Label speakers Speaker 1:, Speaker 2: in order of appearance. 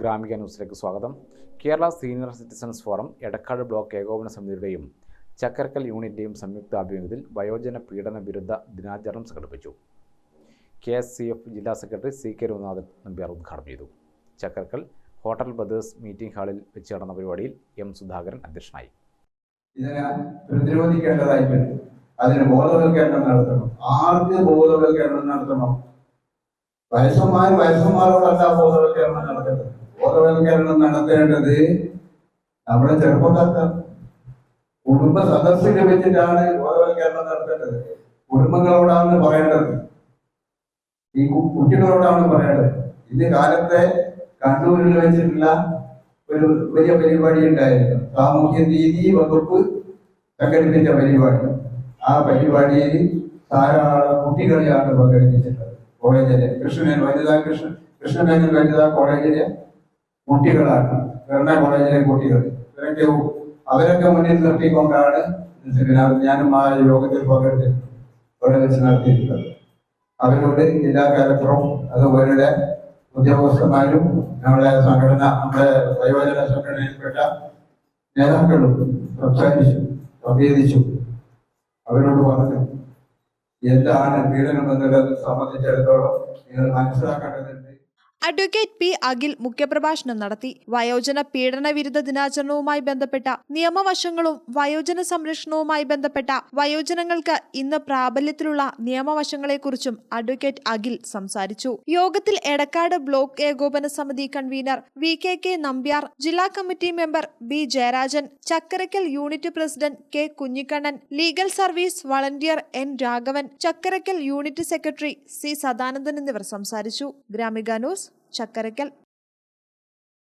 Speaker 1: ഗ്രാമിക ന്യൂസിലേക്ക് സ്വാഗതം. Kerala senior citizens forum Edakkad block ഏകോപന സമിതിയുടെയും ചക്കരക്കൽ യൂണിറ്റിന്റെയും സംയുക്ത ആഭിമുഖ്യത്തിൽ വയോജന പീഡന വിരുദ്ധ ദിനാചരണം സംഘടിപ്പിച്ചു. കെ എസ് സി എഫ് ജില്ലാ secretary C K Raghunathan Nambiar ഉദ്ഘാടനം ചെയ്തു. ചക്കരക്കൽ ഹോട്ടൽ ബ്രദേഴ്സ് മീറ്റിംഗ് ഹാളിൽ വെച്ച് നടന്ന പരിപാടിയിൽ എം സുധാകരൻ അധ്യക്ഷനായി.
Speaker 2: ഇതിനെ ബോധവൽക്കരണം നടത്തണം. ആർക്ക് ബോധവൽക്കരണം നടത്തണം? വയസ്സന്മാർ വയസ്സന്മാരോടല്ല ബോധവൽക്കരണം നടത്തേണ്ടത് ബോധവൽക്കരണം നടത്തേണ്ടത് നമ്മുടെ ചെറുപ്പക്കാർക്കാണ് കുടുംബ സദസ്സിനെ വെച്ചിട്ടാണ് ബോധവൽക്കരണം നടത്തേണ്ടത്. കുടുംബങ്ങളോടാണ് പറയേണ്ടത്. ഈ കുട്ടികളോടാണ് പറയേണ്ടത്. ഇന്ന് കാലത്തെ കണ്ണൂരിൽ വെച്ചിട്ടുള്ള ഒരു വലിയ പരിപാടി ഉണ്ടായിരുന്നു. സാമൂഹ്യ നീതി വകുപ്പ് സംഘടിപ്പിച്ച പരിപാടി. ആ പരിപാടിയിൽ ധാരാളം കുട്ടികളെയാണ് പങ്കെടുപ്പിച്ചിട്ടുള്ളത്. കോളേജിലെ കൃഷ്ണൻ വനിതാ കൃഷ്ണ കൃഷ്ണമേനൻ വനിതാ കോളേജിലെ കുട്ടികളാണ് ഭരണ കോളേജിലെ കുട്ടികൾ. ഇവരൊക്കെ അവരൊക്കെ മുന്നിൽ നിർത്തിക്കൊണ്ടാണ് സെമിനാർ ഞാനും ആ യോഗത്തിൽ പങ്കെടുത്ത് അവിടെ വെച്ച് നടത്തിയിട്ടുള്ളത് അവരോട് ജില്ലാ കലക്ടറും അതുപോലെ ഉദ്യോഗസ്ഥന്മാരും നമ്മുടെ സംഘടന നമ്മുടെ വയോജന സംഘടനയിൽപ്പെട്ട നേതാക്കളും സംസാരിച്ചു സംവേദിച്ചു അവരോട് പറഞ്ഞു എന്താണ് പീഡനം എന്നുള്ളത് സംബന്ധിച്ചിടത്തോളം നിങ്ങൾ മനസ്സിലാക്കേണ്ടതുണ്ട്.
Speaker 3: അഡ്വക്കേറ്റ് പി അഖിൽ മുഖ്യപ്രഭാഷണം നടത്തി. വയോജന പീഡന വിരുദ്ധ ദിനാചരണവുമായി ബന്ധപ്പെട്ട നിയമവശങ്ങളും വയോജന സംരക്ഷണവുമായി ബന്ധപ്പെട്ട വയോജനങ്ങൾക്ക് ഇന്ന് പ്രാബല്യത്തിലുള്ള നിയമവശങ്ങളെക്കുറിച്ചും അഡ്വക്കേറ്റ് അഖിൽ സംസാരിച്ചു. യോഗത്തിൽ എടക്കാട് ബ്ലോക്ക് ഏകോപന സമിതി convener V K K Nambiar ജില്ലാ committee member B Jayarajan Chakkarakkal unit president K Kunhikannan legal service volunteer N Raghavan Chakkarakkal unit secretary C Sadanandan എന്നിവർ സംസാരിച്ചു. ഗ്രാമിക ന്യൂസ് ചക്കരക്കൽ